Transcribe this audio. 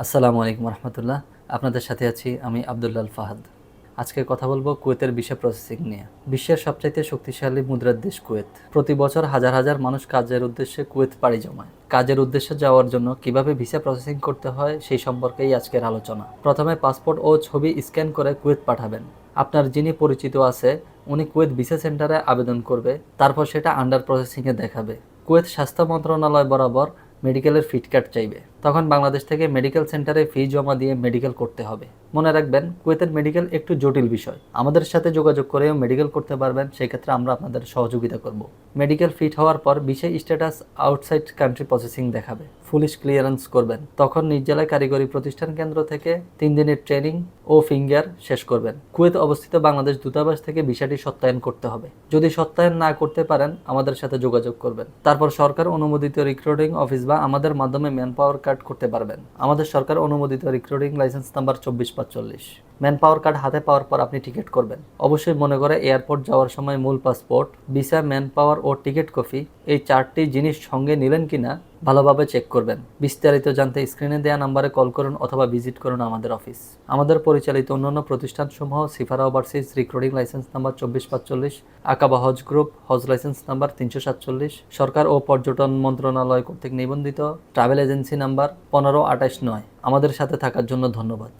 আসসালামু আলাইকুম রহমতুল্লাহ। আপনাদের সাথে আছি আমি আবদুল্লাল ফাহাদ। আজকে কথা বলব কুয়েতের ভিসা প্রসেসিং নিয়ে। বিশ্বের সবচাইতে শক্তিশালী মুদ্রার দেশ কুয়েত। প্রতি বছর হাজার হাজার মানুষ কাজের উদ্দেশ্যে কুয়েত পাড়ি জমায়। কাজের উদ্দেশ্যে যাওয়ার জন্য কীভাবে ভিসা প্রসেসিং করতে হয় সেই সম্পর্কেই আজকের আলোচনা। প্রথমে পাসপোর্ট ও ছবি স্ক্যান করে কুয়েত পাঠাবেন। আপনার যিনি পরিচিত আছে, উনি কুয়েত ভিসা সেন্টারে আবেদন করবে, তারপর সেটা আন্ডার প্রসেসিংয়ে দেখাবে। কুয়েত স্বাস্থ্য মন্ত্রণালয় বরাবর মেডিকেলের ফিট কার্ড চাইবে। তখন বাংলাদেশ থেকে মেডিকেল সেন্টারে ফি জমা দিয়ে মেডিকেল করতে হবে। মনে রাখবেন কুয়েতের মেডিকেল একটু জটিল বিষয়। আমাদের সাথে যোগাযোগ করেও মেডিকেল করতে পারবেন, সেক্ষেত্রে আমরা আপনাদের সহযোগিতা করব। মেডিকেল ফিট হওয়ার পর বিষয় স্ট্যাটাস আউটসাইড কান্ট্রি প্রসেসিং দেখাবে। পুলিশ ক্লিয়ারেন্স করবেন। তখন নিজ জেলায় কারিগরি প্রতিষ্ঠান কেন্দ্র থেকে তিন দিনের ট্রেনিং ও ফিঙ্গার শেষ করবেন। কুয়েত অবস্থিত বাংলাদেশ দূতাবাস থেকে বিষয়টি সত্যায়ন করতে হবে। যদি সত্যায়ন না করতে পারেন, আমাদের সাথে যোগাযোগ করবেন। তারপর সরকার অনুমোদিত রিক্রুটিং অফিস বা আমাদের মাধ্যমে ম্যান পাওয়ার কার্ড করতে পারবেন। আমাদের সরকার অনুমোদিত রিক্রুটিং লাইসেন্স নাম্বার চব্বিশ পাঁচচল্লিশ। ম্যান পাওয়ার কার্ড হাতে পাওয়ার পর আপনি টিকিট করবেন। অবশ্যই মনে করে এয়ারপোর্ট যাওয়ার সময় মূল পাসপোর্ট, ভিসা ম্যান পাওয়ার ও টিকিট কপি, এই চারটি জিনিস সঙ্গে নিলেন কিনা ভালোভাবে চেক করবেন। বিস্তারিত জানতে স্ক্রিনে দেওয়া নাম্বারে কল করুন অথবা ভিজিট করুন আমাদের অফিস। আমাদের পরিচালিত অন্যান্য প্রতিষ্ঠানসমূহ Sifara overseas recruiting license number চব্বিশ পাঁচচল্লিশ, আকাবা হজ গ্রুপ হজ লাইসেন্স নাম্বার তিনশো সাতচল্লিশ, সরকার ও পর্যটন মন্ত্রণালয় কর্তৃক নিবন্ধিত, ট্রাভেল এজেন্সি নাম্বার পনেরো আঠাশ নয়। আমাদের সাথে থাকার জন্য ধন্যবাদ।